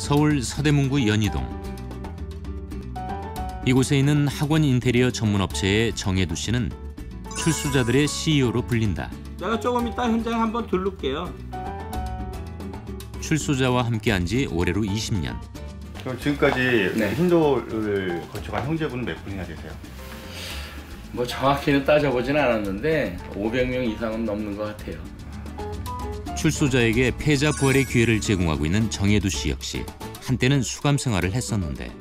서울 서대문구 연희동. 이곳에 있는 학원 인테리어 전문 업체의 정혜두 씨는 출소자들의 CEO로 불린다. 제가 조금 이따 현장 한번 들를게요. 출소자와 함께한 지 올해로 20년. 그럼 지금까지 네. 힌도를 거쳐간 형제분은 몇 분이나 되세요? 뭐 정확히는 따져보진 않았는데 500명 이상은 넘는 것 같아요. 출소자에게 패자 부활의 기회를 제공하고 있는 정혜두 씨 역시 한때는 수감 생활을 했었는데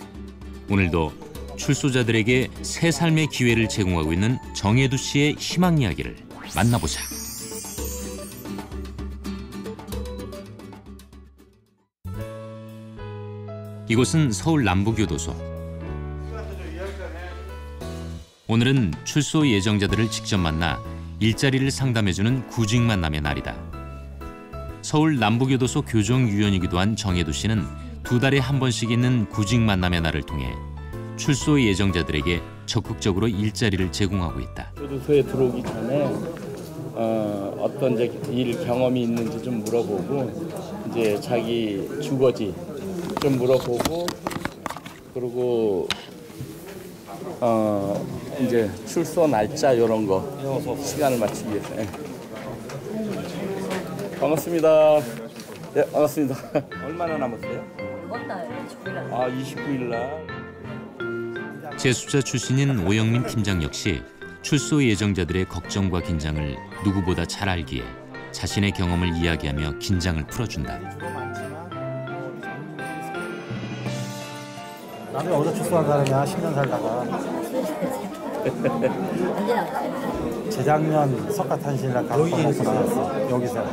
오늘도 출소자들에게 새 삶의 기회를 제공하고 있는 정혜두 씨의 희망 이야기를 만나보자. 이곳은 서울 남부교도소. 오늘은 출소 예정자들을 직접 만나 일자리를 상담해주는 구직 만남의 날이다. 서울 남부교도소 교정위원이기도 한 정혜두 씨는 두 달에 한 번씩 있는 구직 만남의 날을 통해 출소 예정자들에게 적극적으로 일자리를 제공하고 있다. 교도소에 들어오기 전에 어, 어떤 이제 일 경험이 있는지 좀 물어보고 이제 자기 주거지 좀 물어보고 그리고 어 이제 출소 날짜 이런 거 시간을 맞추기 위해서 예. 반갑습니다. 네 반갑습니다. 얼마나 남았어요? 아 29일 날. 재수자 출신인 오영민 팀장 역시 출소 예정자들의 걱정과 긴장을 누구보다 잘 알기에 자신의 경험을 이야기하며 긴장을 풀어준다. 나도 여기서 출소한 사람이야 10년 살다가 재작년 석가탄신이랑 가서 먹고 나왔어 여기서.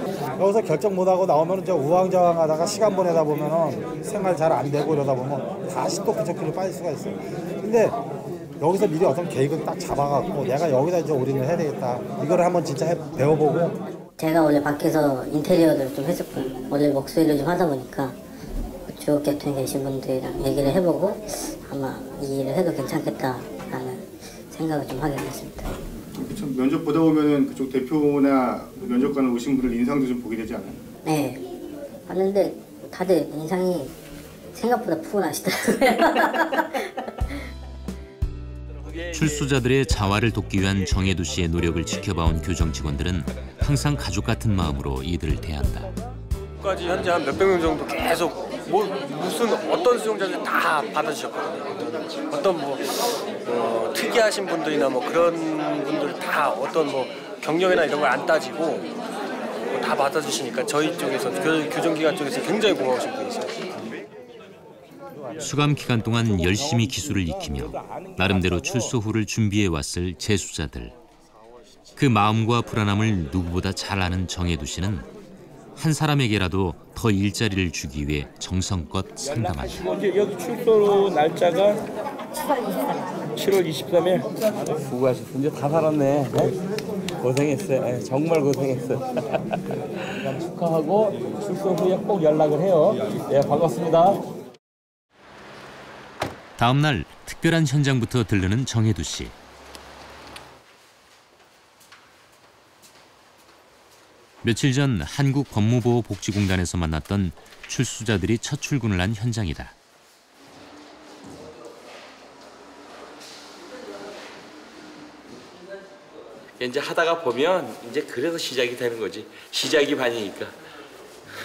여기서 결정 못하고 나오면 저 우왕좌왕 하다가 시간 보내다 보면은 생활 잘 안 되고 이러다 보면 다시 또 그쪽 길로 빠질 수가 있어 근데 여기서 미리 어떤 계획을 딱 잡아갖고 내가 여기다 이제 올인을 해야 되겠다. 이거를 한번 진짜 해, 배워보고. 제가 원래 밖에서 인테리어를 좀 했었고 원래 목소리를 좀 하다 보니까 주업 계통에 계신 분들이랑 얘기를 해보고 아마 이 일을 해도 괜찮겠다라는 생각을 좀 하게 됐습니다. 참 면접 보다 보면은 그쪽 대표나 면접관을 오신 분들 인상도 좀 보게 되지 않아요? 네, 봤는데 다들 인상이 생각보다 푸근하시더라고요. 출소자들의 자활을 돕기 위한 정혜두 씨의 노력을 지켜봐온 교정 직원들은 항상 가족 같은 마음으로 이들을 대한다. 까지 현재 한 몇백 명 정도 계속 뭐 무슨 어떤 수용자들 다 받아주셨거든요. 어떤, 어떤 뭐 어, 특이하신 분들이나 뭐 그런 분들 다 어떤 뭐 경력이나 이런 걸 안 따지고 뭐다 받아주시니까 저희 쪽에서 교, 교정기관 쪽에서 굉장히 고마우신 분이세요. 수감 기간 동안 열심히 기술을 익히며 나름대로 출소 후를 준비해 왔을 재수자들. 그 마음과 불안함을 누구보다 잘 아는 정혜두 씨는 한 사람에게라도 더 일자리를 주기 위해 정성껏 상담한다. 여기 출소 날짜가 7월 23일. 수고하셨어. 이제 다 살았네. 네? 고생했어요. 예, 정말 고생했어. 축하하고 출소 후에 꼭 연락을 해요. 예, 반갑습니다. 다음 날 특별한 현장부터 들르는 정혜두 씨. 며칠 전 한국법무보호복지공단에서 만났던 출소자들이 첫 출근을 한 현장이다. 이제 하다가 보면 이제 그래서 시작이 되는 거지. 시작이 반이니까.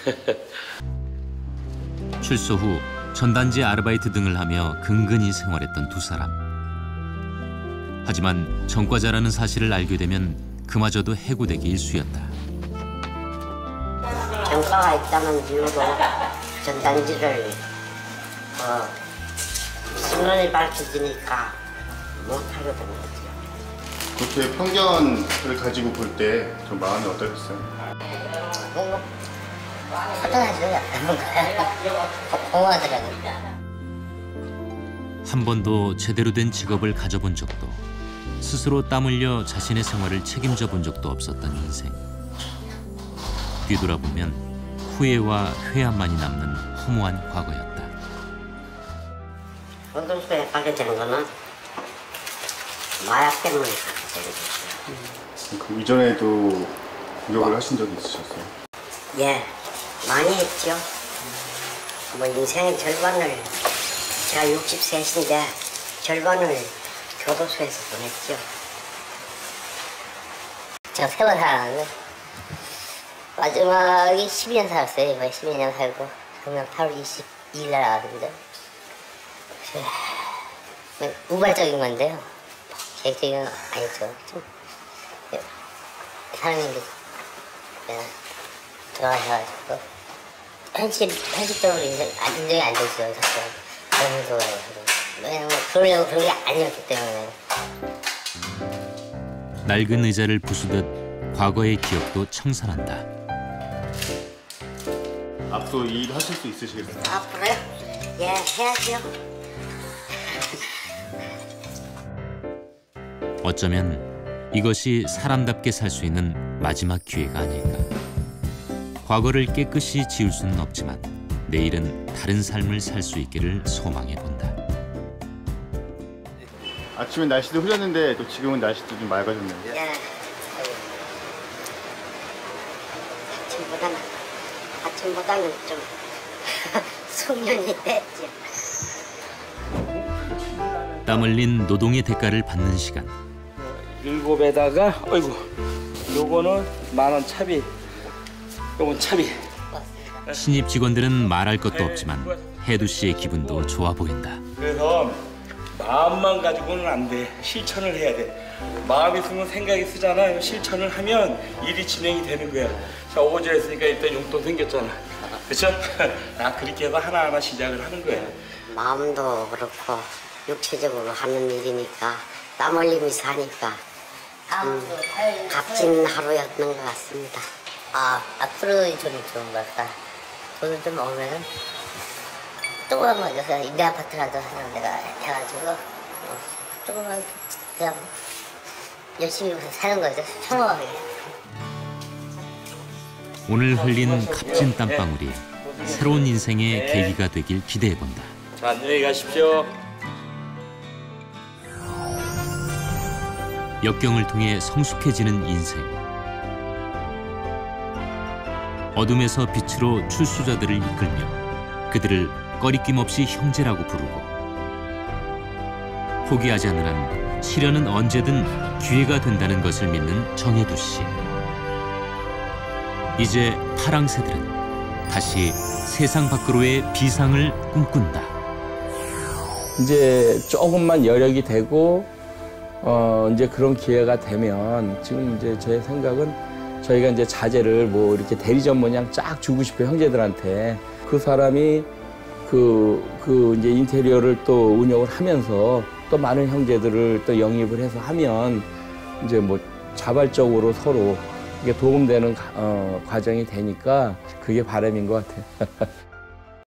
출소 후 전단지 아르바이트 등을 하며 근근히 생활했던 두 사람. 하지만 전과자라는 사실을 알게 되면 그마저도 해고되기 일쑤였다. 전과가 있다는 이유로 전단지를 어, 신원이 밝혀지니까 못하게 된 거죠. 그렇게 편견을 가지고 볼 때 좀 마음이 어떠셨어요? 뭐, 화장하시는 공허하더라고요. 한 번도 제대로 된 직업을 가져본 적도 스스로 땀 흘려 자신의 생활을 책임져 본 적도 없었던 인생. 뒤돌아보면 후회와 회한만이 남는 허무한 과거였다. 운동수에 가게 되는 거는 마약 때문에 가 거죠. 그 이전에도 공격을 하신 적이 있으셨어요? 예, 많이 했죠. 뭐 인생의 절반을 제가 63인데 절반을 교도소에서 보냈죠. 제가 세 번 살았는데 마지막에 12년 살았어요. 이번에 12년 살고 그냥 8월 22일 날 나왔는데 그, 우발적인 건데요. 계획적인 건 아니죠. 좀 사람이 이제 그냥 돌아가셔가지고 현실 현실적으로 인정 안- 인정이 안 되죠. 사실 그런 거예요. 왜냐면 그러려고 그런 게 아니었기 때문에. 낡은 의자를 부수듯 과거의 기억도 청산한다. 앞으로 이일 하실 수 있으시겠어요? 앞으로요? 예, 해야죠. 어쩌면 이것이 사람답게 살 수 있는 마지막 기회가 아닐까. 과거를 깨끗이 지울 수는 없지만 내일은 다른 삶을 살 수 있기를 소망해 본다. 아침엔 날씨도 흐렸는데 또 지금은 날씨도 좀 맑아졌네요. 예. 아침보다는 아침보다는 좀 숙면이 됐죠. 땀 흘린 노동의 대가를 받는 시간. 일곱에다가 어이구 요거는 만원 차비 요건 차비 신입 직원들은 말할 것도 없지만 해두 씨의 기분도 좋아 보인다. 그래서 마음만 가지고는 안 돼. 실천을 해야 돼. 마음이 있으면 생각이 쓰잖아. 실천을 하면 일이 진행이 되는 거야. 자, 어거지 했으니까 일단 용돈 생겼잖아. 그쵸? 아, 그렇게 해서 하나하나 시작을 하는 거야. 마음도 그렇고 육체적으로 하는 일이니까 땀 흘리면서 하니까 음, 값진 하루였던 것 같습니다. 아 앞으로 좀 좋은 것 같다. 돈을 좀 오면은 조그만 거 그냥 내 아파트라도 하나 내가 해가지고 어, 조그만 그냥 열심히 사는 거죠. 평범하게. 오늘 흘린 값진 땀방울이 새로운 인생의 계기가 되길 기대해 본다. 자, 안녕히 가십시오. 역경을 통해 성숙해지는 인생. 어둠에서 빛으로 출소자들을 이끌며 그들을 꺼리낌 없이 형제라고 부르고 포기하지 않는 한 시련은 언제든 기회가 된다는 것을 믿는 정혜두 씨. 이제 파랑새들은 다시 세상 밖으로의 비상을 꿈꾼다. 이제 조금만 여력이 되고 어 이제 그런 기회가 되면 지금 이제 제 생각은 저희가 이제 자재를 뭐 이렇게 대리점 모양 쫙 주고 싶어요 형제들한테 그 사람이 그, 그 이제 인테리어를 또 운영을 하면서 또 많은 형제들을 또 영입을 해서 하면 이제 뭐 자발적으로 서로 이게 도움되는 가- 어, 과정이 되니까 그게 바람인 것 같아요.